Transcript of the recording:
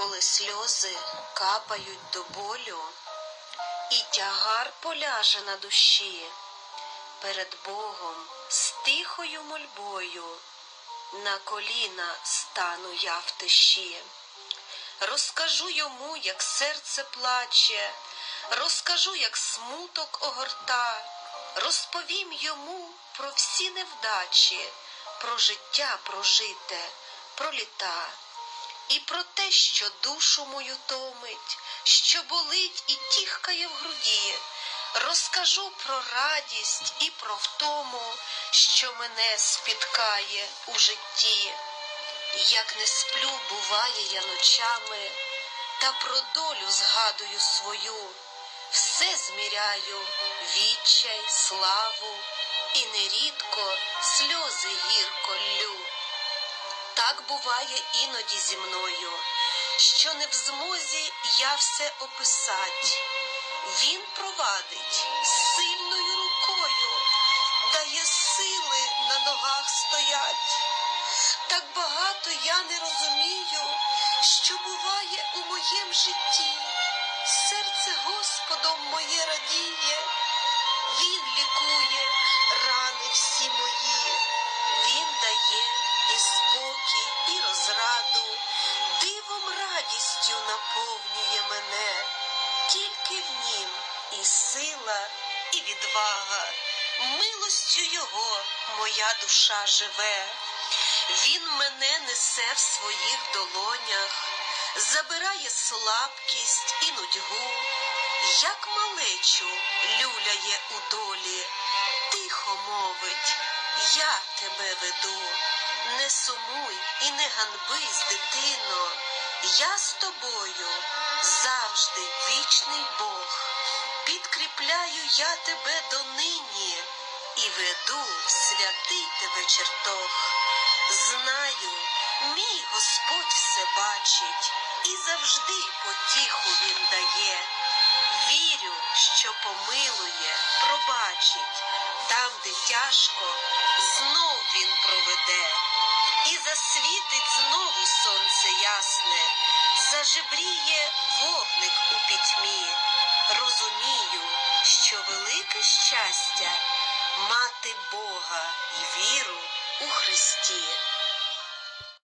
коли сльози капають до болю, і тягар поляже на душі, перед Богом з тихою мольбою на коліна стану я в тиші. Розкажу йому, як серце плаче, розкажу, як смуток огорта, розповім йому про всі невдачі, про життя прожите, про літа. І про те, що душу мою томить, що болить і тіхкає в груді, розкажу про радість і про втому, що мене спіткає у житті. Як не сплю, буває я ночами, та про долю згадую свою, все зміряю, відчай, славу, і нерідко сльози гірко ллю. Так буває іноді зі мною, що не в змозі я все описать. Він провадить сильною рукою, дає сили на ногах стоять. Так багато я не розумію, що буває у моєм житті. Серце Господом моє радіє, Він лікує рани всі мої, радістю наповнює мене, тільки в нім і сила, і відвага, милостю його моя душа живе. Він мене несе в своїх долонях, забирає слабкість і нудьгу, як малечу люляє у долі, тихо мовить, я тебе веду, не сумуй і не ганбись, дитино, я з тобою завжди вічний Бог, підкріпляю я тебе донині і веду святий тебе чертог. Знаю, мій Господь все бачить і завжди потіху він дає. Вірю, що помилує, пробачить, там, де тяжко, знов він проведе, і засвітить знову сонце ясне, зажебріє вогник у пітьмі. Розумію, що велике щастя мати Бога і віру у Христі.